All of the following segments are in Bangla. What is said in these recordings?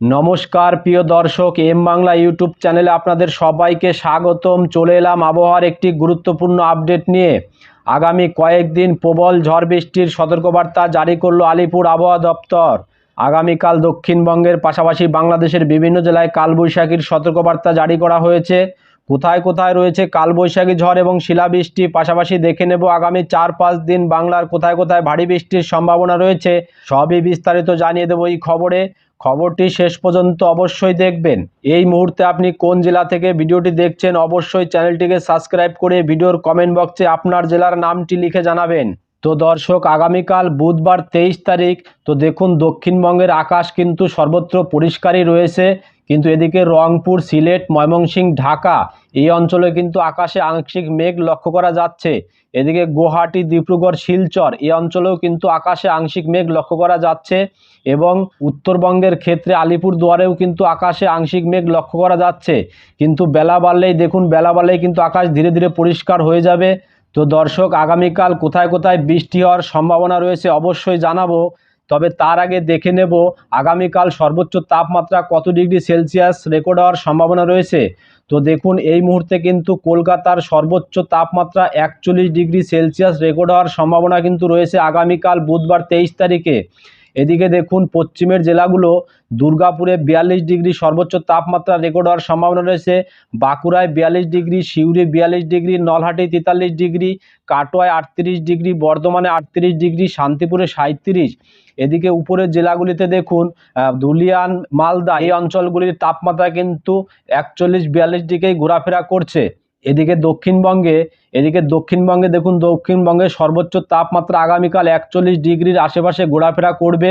নমস্কার, প্রিয় দর্শক, এম বাংলা ইউটিউব চ্যানেলে আপনাদের সবাইকে স্বাগতম। চলে এলাম আবহাওয়ার একটি গুরুত্বপূর্ণ আপডেট নিয়ে। আগামী কয়েকদিন প্রবল ঝড় বৃষ্টির সতর্কবার্তা জারি করল আলিপুর আবহাওয়া দপ্তর। আগামীকাল দক্ষিণবঙ্গের পাশাপাশি বাংলাদেশের বিভিন্ন জেলায় কালবৈশাখীর সতর্কবার্তা জারি করা হয়েছে। কোথায় কোথায় রয়েছে কালবৈশাখী ঝড় এবং শিলাবৃষ্টি, পাশাপাশি দেখে নেব আগামী চার পাঁচ দিন বাংলার কোথায় কোথায় ভারী বৃষ্টির সম্ভাবনা রয়েছে। সবই বিস্তারিত জানিয়ে দেবো এই খবরে। খবরটি শেষ পর্যন্ত অবশ্যই দেখবেন। এই মুহূর্তে আপনি কোন জেলা থেকে ভিডিওটি দেখছেন অবশ্যই চ্যানেলটিকে সাবস্ক্রাইব করে ভিডিওর কমেন্ট বক্সে আপনার জেলার নামটি লিখে জানাবেন। তো দর্শক, আগামীকাল বুধবার তেইশ তারিখ, তো দেখুন দক্ষিণবঙ্গের আকাশ কিন্তু সর্বত্র পরিষ্কারই রয়েছে। কিন্তু এদিকে রংপুর, সিলেট, ময়মনসিংহ, ঢাকা, এই অঞ্চলে কিন্তু আকাশে আংশিক মেঘ লক্ষ্য করা যাচ্ছে। এদিকে গুয়াহাটি, ডিব্রুগড়, শিলচর, এই অঞ্চলেও কিন্তু আকাশে আংশিক মেঘ লক্ষ্য করা যাচ্ছে এবং উত্তরবঙ্গের ক্ষেত্রে আলিপুর দুয়ারেও কিন্তু আকাশে আংশিক মেঘ লক্ষ্য করা যাচ্ছে। কিন্তু বেলা বাড়লেই, দেখুন, বেলা বাড়লেই কিন্তু আকাশ ধীরে ধীরে পরিষ্কার হয়ে যাবে। তো দর্শক, আগামীকাল কোথায় কোথায় বৃষ্টি হওয়ার সম্ভাবনা রয়েছে অবশ্যই জানাব। তবে তার আগে দেখে নেব আগামীকাল সর্বোচ্চ তাপমাত্রা কত ডিগ্রি সেলসিয়াস রেকর্ড হওয়ার সম্ভাবনা রয়েছে। তো দেখুন, এই মুহূর্তে কিন্তু কলকাতার সর্বোচ্চ তাপমাত্রা একচল্লিশ ডিগ্রি সেলসিয়াস রেকর্ড হওয়ার সম্ভাবনা কিন্তু রয়েছে আগামীকাল বুধবার তেইশ তারিখে। এদিকে দেখুন, পশ্চিমের জেলাগুলো দুর্গাপুরে বিয়াল্লিশ ডিগ্রি সর্বোচ্চ তাপমাত্রা রেকর্ড হওয়ার সম্ভাবনা রয়েছে। বাঁকুড়ায় বিয়াল্লিশ ডিগ্রি, সিউড়ি বিয়াল্লিশ ডিগ্রি, নলহাটি তেতাল্লিশ ডিগ্রি, কাটোয়ায় আটত্রিশ ডিগ্রি, বর্ধমানে আটত্রিশ ডিগ্রি, শান্তিপুরে সাঁত্রিশ এদিকে উপরের জেলাগুলিতে দেখুন ধুলিয়ান মালদা এই অঞ্চলগুলির তাপমাত্রা কিন্তু একচল্লিশ বিয়াল্লিশ দিকেই ঘোরাফেরা করছে। এদিকে দক্ষিণবঙ্গে এদিকে দক্ষিণবঙ্গে দেখুন, দক্ষিণবঙ্গে সর্বোচ্চ তাপমাত্রা আগামীকাল একচল্লিশ ডিগ্রির আশেপাশে ঘোরাফেরা করবে।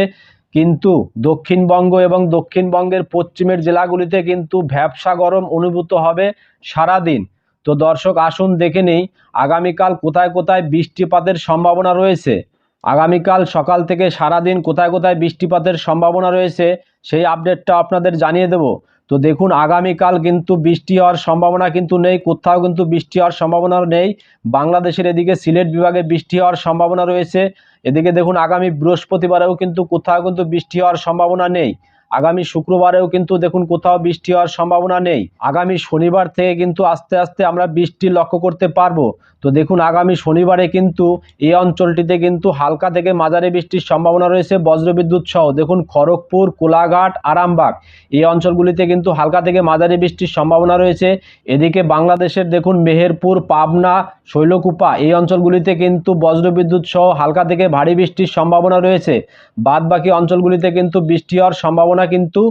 কিন্তু দক্ষিণবঙ্গ এবং দক্ষিণবঙ্গের পশ্চিমের জেলাগুলিতে কিন্তু ভ্যাবসা গরম অনুভূত হবে সারাদিন। তো দর্শক, আসুন দেখে নেই, আগামীকাল কোথায় কোথায় বৃষ্টিপাতের সম্ভাবনা রয়েছে? আগামীকাল সকাল থেকে সারাদিন কোথায় কোথায় বৃষ্টিপাতের সম্ভাবনা রয়েছে, সেই আপডেটটা আপনাদের জানিয়ে দেব। তো দেখুন, আগামীকাল কিন্তু বৃষ্টি হওয়ার সম্ভাবনা কিন্তু নেই, কোথাও কিন্তু বৃষ্টি হওয়ার সম্ভাবনা নেই। বাংলাদেশের এদিকে সিলেট বিভাগে বৃষ্টি হওয়ার সম্ভাবনা রয়েছে। এদিকে দেখুন, আগামী বৃহস্পতিবারেও কিন্তু কোথাও কিন্তু বৃষ্টি হওয়ার সম্ভাবনা নেই। আগামী শুক্রবারেও কিন্তু দেখুন কোথাও বৃষ্টি হওয়ার সম্ভাবনা নেই। আগামী শনিবার থেকে কিন্তু আস্তে আস্তে আমরা বৃষ্টি লক্ষ্য করতে পারব। তো দেখুন, আগামী শনিবারে কিন্তু এই অঞ্চলটিতে কিন্তু হালকা থেকে মাঝারি বৃষ্টির সম্ভাবনা রয়েছে বজ্রবিদ্যুৎ সহ। দেখুন, খড়গপুর, কোলাঘাট, আরামবাগ এই অঞ্চলগুলিতে কিন্তু হালকা থেকে মাঝারি বৃষ্টির সম্ভাবনা রয়েছে। এদিকে বাংলাদেশের দেখুন, মেহেরপুর, পাবনা, শৈলকুপা এই অঞ্চলগুলিতে কিন্তু বজ্রবিদ্যুৎ সহ হালকা থেকে ভারী বৃষ্টির সম্ভাবনা রয়েছে। বাদ বাকি অঞ্চলগুলিতে কিন্তু বৃষ্টি হওয়ার সম্ভাবনা কিন্তু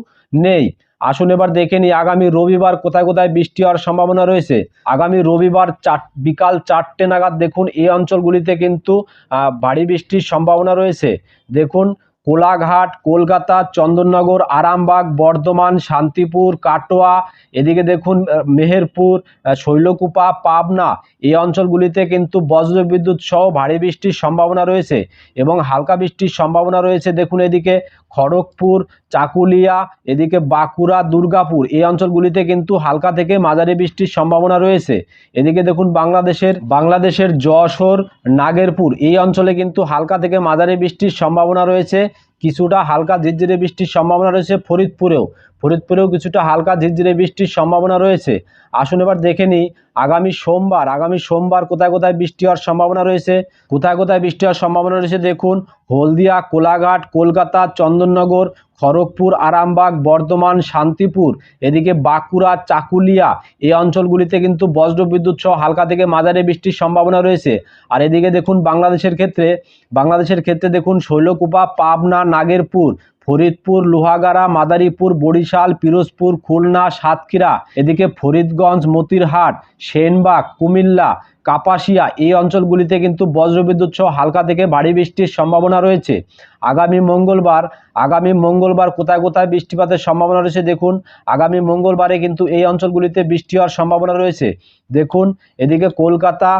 নেই। আসুন এবার দেখে নিই, আগামী রবিবার কোথায় কোথায় বৃষ্টি হওয়ার সম্ভাবনা রয়েছে? আগামী রবিবার চার, বিকাল চারটে নাগাদ দেখুন, এই অঞ্চলগুলিতে কিন্তু ভারী বৃষ্টির সম্ভাবনা রয়েছে। দেখুন, কোলাঘাট, কলকাতা, চন্দননগর, আরামবাগ, বর্ধমান, শান্তিপুর, কাটোয়া, এদিকে দেখুন মেহেরপুর শৈলকুপা, পাবনা, এই অঞ্চলগুলিতে কিন্তু বজ্রবিদ্যুৎ সহ ভারী বৃষ্টির সম্ভাবনা রয়েছে এবং হালকা বৃষ্টির সম্ভাবনা রয়েছে। দেখুন এদিকে খড়গপুর, চাকুলিয়া, এদিকে বাঁকুড়া, দুর্গাপুর, এই অঞ্চলগুলিতে কিন্তু হালকা থেকে মাঝারি বৃষ্টির সম্ভাবনা রয়েছে। এদিকে দেখুন বাংলাদেশের বাংলাদেশের যশোর, নাগেরপুর, এই অঞ্চলে কিন্তু হালকা থেকে মাঝারি বৃষ্টির সম্ভাবনা রয়েছে। কিছুটা হালকা ঝিরঝিরে বৃষ্টির সম্ভাবনা রয়েছে ফরিদপুরেও। ফরিদপুরেও কিছুটা হালকা ঝিরঝিরে বৃষ্টির সম্ভাবনা রয়েছে। আসুন এবার দেখে নিই, আগামী সোমবার আগামী সোমবার কোথায় কোথায় বৃষ্টি হওয়ার সম্ভাবনা রয়েছে? কোথায় কোথায় বৃষ্টি হওয়ার সম্ভাবনা রয়েছে দেখুন, হলদিয়া, কোলাঘাট, কলকাতা, চন্দননগর খড়গপুর, আরামবাগ, বর্ধমান, শান্তিপুর, এদিকে বাঁকুড়া, চাকুলিয়া, এই অঞ্চলগুলিতে কিন্তু বজ্রবিদ্যুৎ সহ হালকা থেকে মাঝারি বৃষ্টির সম্ভাবনা রয়েছে। আর এদিকে দেখুন বাংলাদেশের ক্ষেত্রে বাংলাদেশের ক্ষেত্রে দেখুন শৈলকুপা, পাবনা, নাগেরপুর ফরিদপুর, লোহাগাড়া, মাদারীপুর, বরিশাল, পিরোজপুর, খুলনা, সাতক্ষীরা। এদিকে ফরিদগঞ্জ, মতিরহাট, সেনবাগ, কুমিল্লা, কাপাসিয়া এই অঞ্চলগুলিতে কিন্তু বজ্রবিদ্যুৎ সহ হালকা থেকে ভারী বৃষ্টির সম্ভাবনা রয়েছে। আগামী মঙ্গলবার আগামী মঙ্গলবার কোথায় কোথায় বৃষ্টিপাতের সম্ভাবনা রয়েছে দেখুন। আগামী মঙ্গলবারে কিন্তু এই অঞ্চলগুলিতে বৃষ্টি হওয়ার সম্ভাবনা রয়েছে। দেখুন, এদিকে কলকাতা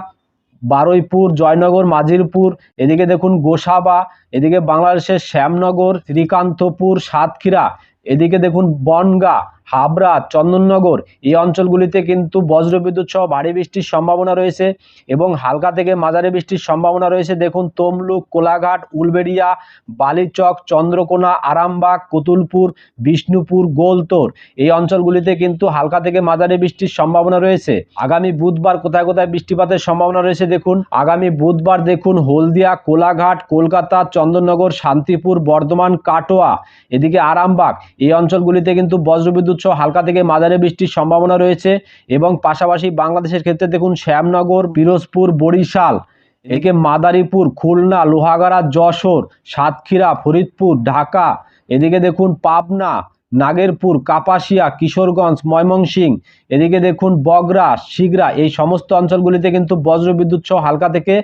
বারুইপুর জয়নগর মাঝিরপুর এদিকে দেখুন গোসাবা এদিকে বাংলাদেশের শ্যামনগর শ্রীকান্তপুর সাতক্ষীরা এদিকে দেখুন বনগা হাবড়া, চন্দননগর এই অঞ্চলগুলিতে কিন্তু বজ্রবিদ্যুৎ সহ ভারী বৃষ্টির সম্ভাবনা রয়েছে এবং হালকা থেকে মাঝারি বৃষ্টির সম্ভাবনা রয়েছে। দেখুন, তমলুক, কোলাঘাট, উলবেড়িয়া, বালিচক, চন্দ্রকোনা, আরামবাগ, কতুলপুর, বিষ্ণুপুর, গোলতোর এই অঞ্চলগুলিতে কিন্তু হালকা থেকে মাঝারি বৃষ্টির সম্ভাবনা রয়েছে। আগামী বুধবার কোথায় কোথায় বৃষ্টিপাতের সম্ভাবনা রয়েছে দেখুন। আগামী বুধবার দেখুন, হলদিয়া, কোলাঘাট, কলকাতা, চন্দননগর, শান্তিপুর, বর্ধমান, কাটোয়া, এদিকে আরামবাগ এই অঞ্চলগুলিতে কিন্তু বজ্রবিদ্যুৎ সহ হালকা থেকে মাঝারি বৃষ্টির সম্ভাবনা রয়েছে এবং পাশাপাশি বাংলাদেশের ক্ষেত্রে দেখুন শ্যামনগর, পিরোজপুর, বরিশাল, এদিকে মাদারীপুর, খুলনা, লোহাগাড়া, যশোর, সাতক্ষীরা, ফরিদপুর, ঢাকা, এদিকে দেখুন পাবনা, নাগেরপুর, কাপাসিয়া, কিশোরগঞ্জ, ময়মনসিং, এদিকে দেখুন বগরা শিগরা এই সমস্ত অঞ্চলগুলিতে কিন্তু বজ্রবিদ্যুৎ সহ হালকা থেকে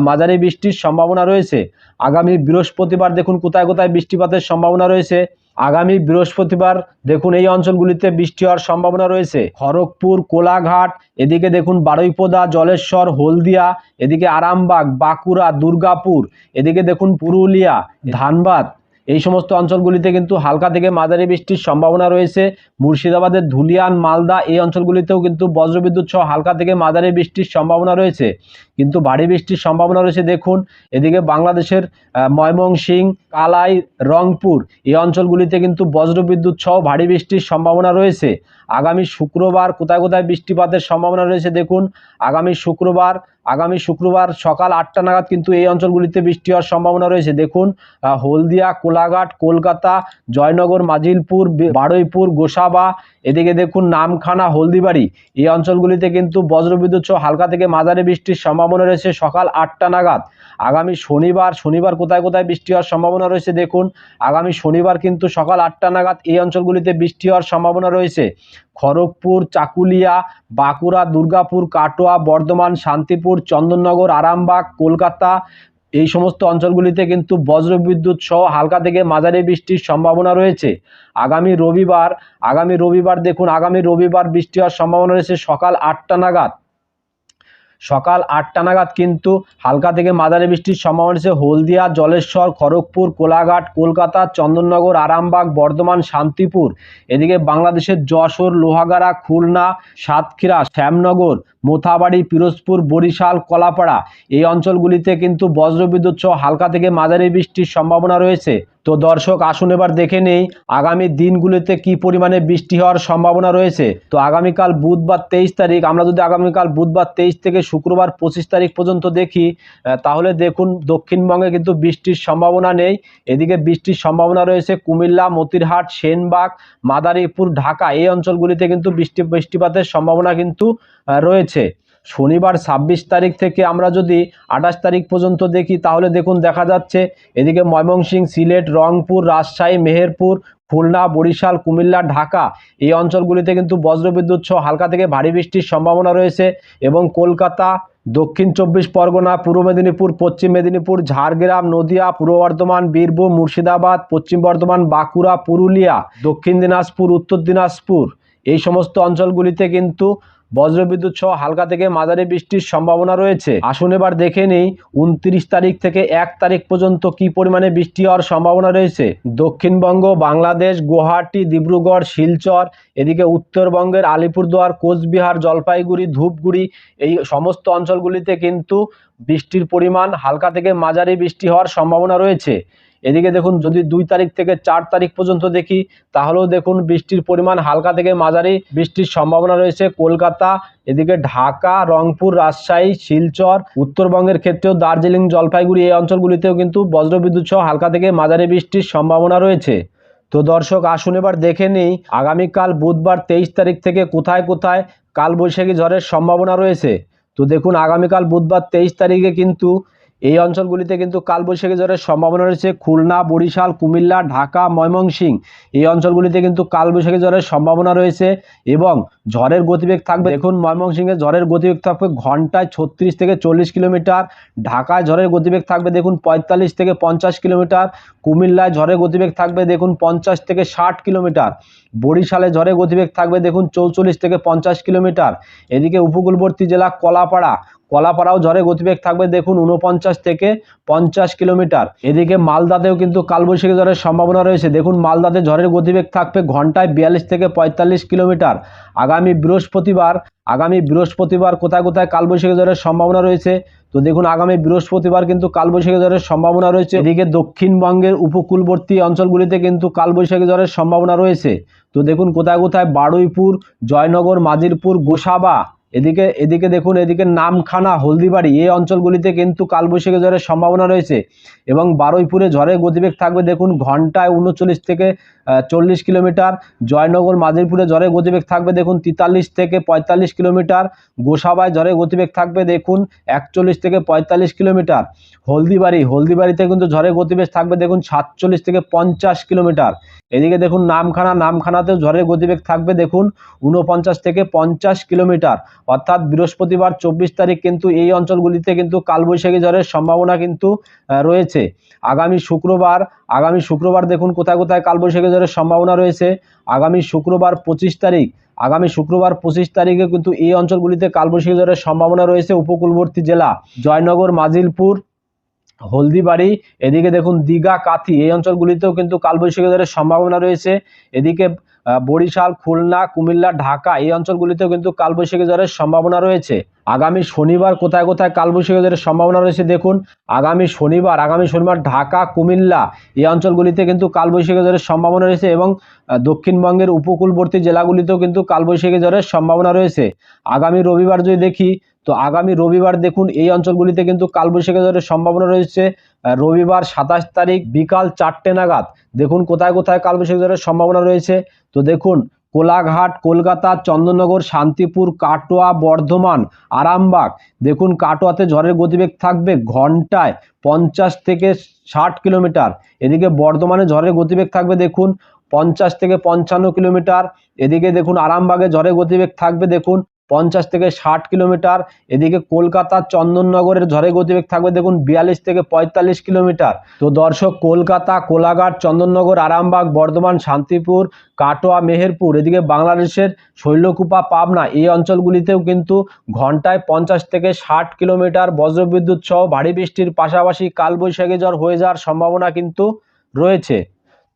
মাঝারি বৃষ্টির সম্ভাবনা রয়েছে। আগামী বৃহস্পতিবার দেখুন কোথায় কোথায় বৃষ্টিপাতের সম্ভাবনা রয়েছে। আগামী বৃহস্পতিবার দেখুন এই অঞ্চলগুলিতে বৃষ্টি হওয়ার সম্ভাবনা রয়েছে। খড়গপুর, কোলাঘাট, এদিকে দেখুন বারুইপোদা, জলেশ্বর, হলদিয়া, এদিকে আরামবাগ, বাঁকুড়া, দুর্গাপুর, এদিকে দেখুন পুরুলিয়া, ধানবাদ। এই সমস্ত অঞ্চলগুলিতে কিন্তু হালকা থেকে মাঝারি বৃষ্টির সম্ভাবনা রয়েছে। মুর্শিদাবাদের ধুলিয়ান, মালদা এই অঞ্চলগুলিতেও কিন্তু বজ্রবিদ্যুৎ সহ হালকা থেকে মাঝারি বৃষ্টির সম্ভাবনা রয়েছে। কিন্তু ভারী বৃষ্টির সম্ভাবনা রয়েছে। দেখুন এদিকে বাংলাদেশের আহ, ময়মনসিংহ কালাই রংপুর এই অঞ্চলগুলিতে কিন্তু বজ্রবিদ্যুৎ সহ ভারী বৃষ্টির সম্ভাবনা রয়েছে। আগামী শুক্রবার কোথায় কোথায় বৃষ্টিপাতের সম্ভাবনা রয়েছে দেখুন। আগামী শুক্রবার আগামী শুক্রবার সকাল আটটা নাগাদ কিন্তু এই অঞ্চলগুলিতে বৃষ্টি হওয়ার সম্ভাবনা রয়েছে। দেখুন হলদিয়া কোলাঘাট কলকাতা জয়নগর মাজিলপুর বারুইপুর গোসাবা এদিকে দেখুন নামখানা হলদিবাড়ি এই অঞ্চলগুলিতে কিন্তু বজ্রবিদ্যুৎ সহ হালকা থেকে মাঝারি বৃষ্টির সম্ভাবনা রয়েছে সকাল আটটা নাগাদ। আগামী শনিবার শনিবার কোথায় কোথায় বৃষ্টি হওয়ার সম্ভাবনা রয়েছে দেখুন। আগামী শনিবার কিন্তু সকাল আটটা নাগাদ এই অঞ্চলগুলিতে বৃষ্টি হওয়ার সম্ভাবনা রয়েছে। খড়গপুর, চাকুলিয়া, বাঁকুড়া, দুর্গাপুর, কাটোয়া, বর্ধমান, শান্তিপুর, চন্দননগর, আরামবাগ, কলকাতা এই সমস্ত অঞ্চলগুলিতে কিন্তু বজ্রবিদ্যুৎ সহ হালকা থেকে মাঝারি বৃষ্টির সম্ভাবনা রয়েছে। আগামী রবিবার আগামী রবিবার দেখুন, আগামী রবিবার বৃষ্টি হওয়ার সম্ভাবনা রয়েছে সকাল আটটা নাগাদ। সকাল আটটা নাগাদ কিন্তু হালকা থেকে মাঝারি বৃষ্টির সম্ভাবনা রয়েছে। হলদিয়া, জলেশ্বর, খড়গপুর, কোলাঘাট, কলকাতা, চন্দননগর, আরামবাগ, বর্ধমান, শান্তিপুর। এদিকে বাংলাদেশের যশোর, লোহাগাড়া, খুলনা, সাতক্ষীরা, শ্যামনগর মোথাবাড়ি পিরোজপুর বরিশাল কলাপাড়া। এই অঞ্চলগুলিতে কিন্তু বজ্রবিদ্যুৎ সহ হালকা থেকে মাঝারি বৃষ্টির সম্ভাবনা রয়েছে। তো দর্শক আসুন এবার দেখে নেই আগামী দিনগুলিতে কি পরিমাণে বৃষ্টি হওয়ার সম্ভাবনা রয়েছে। তো আগামীকাল বুধবার তেইশ তারিখ আমরা যদি আগামীকাল বুধবার তেইশ থেকে শুক্রবার পঁচিশ তারিখ পর্যন্ত দেখি তাহলে দেখুন দক্ষিণবঙ্গে কিন্তু বৃষ্টির সম্ভাবনা নেই। এদিকে বৃষ্টির সম্ভাবনা রয়েছে কুমিল্লা মতিরহাট সেনবাগ মাদারীপুর ঢাকা। এই অঞ্চলগুলিতে কিন্তু বৃষ্টি বৃষ্টিপাতের সম্ভাবনা কিন্তু আহ, রয়েছে শনিবার ছাব্বিশ তারিখ থেকে আমরা যদি আঠাশ তারিখ পর্যন্ত দেখি, তাহলে দেখুন দেখা যাচ্ছে, এদিকে ময়মনসিংহ সিলেট, রংপুর, রাজশাহী, মেহেরপুর, খুলনা, বরিশাল, কুমিল্লা, ঢাকা এই অঞ্চলগুলিতে কিন্তু বজ্রবিদ্যুৎ সহ হালকা থেকে ভারী বৃষ্টির সম্ভাবনা রয়েছে এবং কলকাতা, দক্ষিণ চব্বিশ পরগনা, পূর্ব মেদিনীপুর, পশ্চিম মেদিনীপুর, ঝাড়গ্রাম, নদিয়া, পূর্ব বর্ধমান, বীরভূম, মুর্শিদাবাদ, পশ্চিম বর্ধমান, বাঁকুড়া, পুরুলিয়া, দক্ষিণ দিনাজপুর, উত্তর দিনাজপুর এই সমস্ত অঞ্চলগুলিতে কিন্তু বজ্রবিদ্যুৎ সহ হালকা থেকে মাঝারি বৃষ্টির সম্ভাবনা রয়েছে। আসুন এবার দেখে নেই উনত্রিশ তারিখ থেকে এক তারিখ পর্যন্ত কি পরিমাণে বৃষ্টি হওয়ার সম্ভাবনা রয়েছে। দক্ষিণবঙ্গ, বাংলাদেশ, গুয়াহাটি, ডিব্রুগড়, শিলচর, এদিকে উত্তরবঙ্গের আলিপুরদুয়ার, কোচবিহার, জলপাইগুড়ি, ধূপগুড়ি, এই সমস্ত অঞ্চলগুলিতে কিন্তু বৃষ্টির পরিমাণ হালকা থেকে মাঝারি বৃষ্টি হওয়ার সম্ভাবনা রয়েছে। এদিকে দেখুন, যদি দুই তারিখ থেকে চার তারিখ পর্যন্ত দেখি, তাহলেও দেখুন বৃষ্টির পরিমাণ হালকা থেকে মাঝারি। বৃষ্টির সম্ভাবনা রয়েছে কলকাতা, এদিকে ঢাকা, রংপুর, রাজশাহী, শিলচর, উত্তরবঙ্গের ক্ষেত্রেও দার্জিলিং, জলপাইগুড়ি এই অঞ্চলগুলিতেও কিন্তু বজ্রবিদ্যুৎ সহ হালকা থেকে মাঝারি বৃষ্টির সম্ভাবনা রয়েছে। তো দর্শক, আসুন এবার দেখে নিই, আগামীকাল বুধবার তেইশ তারিখ থেকে কোথায় কোথায় কালবৈশাখী ঝড়ের সম্ভাবনা রয়েছে। তো দেখুন, আগামীকাল বুধবার তেইশ তারিখে কিন্তু এই অঞ্চলগুলিতে কিন্তু কালবৈশাখী ঝড়ের সম্ভাবনা রয়েছে। খুলনা, বরিশাল, কুমিল্লা, ঢাকা ময়মনসিংহ এই অঞ্চলগুলিতে কিন্তু কালবৈশাখী ঝড়ের সম্ভাবনা রয়েছে এবং ঝড়ের গতিবেগ থাকবে। দেখুন ময়মনসিংহে ঝড়ের গতিবেগ থাকবে ঘন্টায় ছত্রিশ থেকে চল্লিশ কিলোমিটার, ঢাকায় ঝড়ের গতিবেগ থাকবে দেখুন পঁয়তাল্লিশ থেকে পঞ্চাশ কিলোমিটার, কুমিল্লায় ঝড়ের গতিবেগ থাকবে দেখুন পঞ্চাশ থেকে ষাট কিলোমিটার, বরিশালে ঝড়ের গতিবেগ থাকবে দেখুন চৌচল্লিশ থেকে পঞ্চাশ কিলোমিটার। এদিকে উপকূলবর্তী জেলা কলাপাড়া কলাপাড়াও ঝড়ের গতিবেগ থাকবে। দেখুন উনপঞ্চাশ থেকে পঞ্চাশ কিলোমিটার। এদিকে মালদাতেও কিন্তু কালবৈশাখী ঝড়ের সম্ভাবনা রয়েছে। দেখুন, মালদাতে ঝড়ের গতিবেগ থাকবে ঘন্টায় বিয়াল্লিশ থেকে পঁয়তাল্লিশ কিলোমিটার। আগামী বৃহস্পতিবার আগামী বৃহস্পতিবার কোথায় কোথায় কালবৈশাখী ঝড়ের সম্ভাবনা রয়েছে? তো দেখুন, আগামী বৃহস্পতিবার কিন্তু কালবৈশাখী ঝড়ের সম্ভাবনা রয়েছে। এদিকে দক্ষিণবঙ্গের উপকূলবর্তী অঞ্চলগুলিতে কিন্তু কালবৈশাখী ঝড়ের সম্ভাবনা রয়েছে। তো দেখুন, কোথায় কোথায় বারুইপুর, জয়নগর, মাজিরপুর, গোসাবা এদিকে এদিকে দেখুন, এদিকে নামখানা, হলদিবাড়ি, এই অঞ্চলগুলিতে কিন্তু কালবৈশাখী ঝড়ের সম্ভাবনা রয়েছে এবং বারুইপুরে ঝড়ের গতিবেগ থাকবে দেখুন ঘন্টায় উনচল্লিশ থেকে চল্লিশ কিলোমিটার। জয়নগর মাজিরপুরে ঝড়ের গতিবেগ থাকবে দেখুন তেতাল্লিশ থেকে পঁয়তাল্লিশ কিলোমিটার। গোসাবায় ঝড়ের গতিবেগ থাকবে দেখুন একচল্লিশ থেকে পঁয়তাল্লিশ কিলোমিটার। হলদিবাড়ি, হলদিবাড়িতে কিন্তু ঝড়ের গতিবেগ থাকবে দেখুন সাতচল্লিশ থেকে পঞ্চাশ কিলোমিটার। এদিকে দেখুন নামখানা, নামখানাতেও ঝড়ের গতিবেগ থাকবে দেখুন উনপঞ্চাশ থেকে পঞ্চাশ কিলোমিটার। অর্থাৎ বৃহস্পতিবার চব্বিশ তারিখ কিন্তু এই অঞ্চলগুলিতে কিন্তু কালবৈশাখী ঝড়ের সম্ভাবনা কিন্তু রয়েছে। আগামী শুক্রবার আগামী শুক্রবার দেখুন কোথায় কোথায় কালবৈশাখী ঝড়ের সম্ভাবনা রয়েছে। আগামী শুক্রবার পঁচিশ তারিখ, আগামী শুক্রবার পঁচিশ তারিখে কিন্তু এই অঞ্চলগুলিতে কালবৈশাখী ঝড়ের সম্ভাবনা রয়েছে। উপকূলবর্তী জেলা জয়নগর, মাজিলপুর, হলদিবাড়ি, এদিকে দেখুন দীঘা, কাথি, এই অঞ্চলগুলিতেও কিন্তু কালবৈশাখী ঝড়ের সম্ভাবনা রয়েছে। এদিকে বরিশাল, খুলনা, কুমিল্লা, ঢাকা এই অঞ্চলগুলিতেও কিন্তু কালবৈশাখী ঝড়ের সম্ভাবনা রয়েছে। আগামী শনিবার কোথায় কোথায় কালবৈশাখী ঝড়ের সম্ভাবনা রয়েছে দেখুন। আগামী শনিবার আগামী শনিবার ঢাকা, কুমিল্লা এই অঞ্চলগুলিতে কিন্তু কালবৈশাখী ঝড়ের সম্ভাবনা রয়েছে এবং দক্ষিণবঙ্গের উপকূলবর্তী জেলাগুলিতেও কিন্তু কালবৈশাখী ঝড়ের সম্ভাবনা রয়েছে। আগামী রবিবার যদি দেখি তো আগামী রবিবার দেখুন, এই অঞ্চলগুলিতে কিন্তু কালবৈশাখী ঝড়ের সম্ভাবনা রয়েছে। রবিবার সাতাশ তারিখ বিকাল চারটে নাগাদ। দেখুন কোথায় কোথায় কালবৈশাখী ঝড়ের সম্ভাবনা রয়েছে। তো দেখুন, কোলাঘাট, কলকাতা, চন্দননগর, শান্তিপুর, কাটোয়া, বর্ধমান, আরামবাগ। দেখুন কাটোয়াতে ঝড়ের গতিবেগ থাকবে ঘন্টায় পঞ্চাশ থেকে ষাট কিলোমিটার। এদিকে বর্ধমানে ঝড়ের গতিবেগ থাকবে দেখুন, পঞ্চাশ থেকে পঞ্চান্ন কিলোমিটার। এদিকে দেখুন আরামবাগে ঝড়ের গতিবেগ থাকবে দেখুন পঞ্চাশ থেকে ষাট কিলোমিটার। এদিকে কলকাতা চন্দননগরের ঝড়ের গতিবেগ থাকবে, দেখুন, বিয়াল্লিশ থেকে পঁয়তাল্লিশ কিলোমিটার। তো দর্শক, কলকাতা, কোলাঘাট, চন্দননগর, আরামবাগ, বর্ধমান, শান্তিপুর, কাটোয়া, মেহেরপুর, এদিকে বাংলাদেশের শৈলকুপা, পাবনা, এই অঞ্চলগুলিতেও কিন্তু ঘন্টায় পঞ্চাশ থেকে ষাট কিলোমিটার বজ্রবিদ্যুৎ সহ ভারী বৃষ্টির পাশাপাশি কালবৈশাখী ঝড় হয়ে যাওয়ার সম্ভাবনা কিন্তু রয়েছে।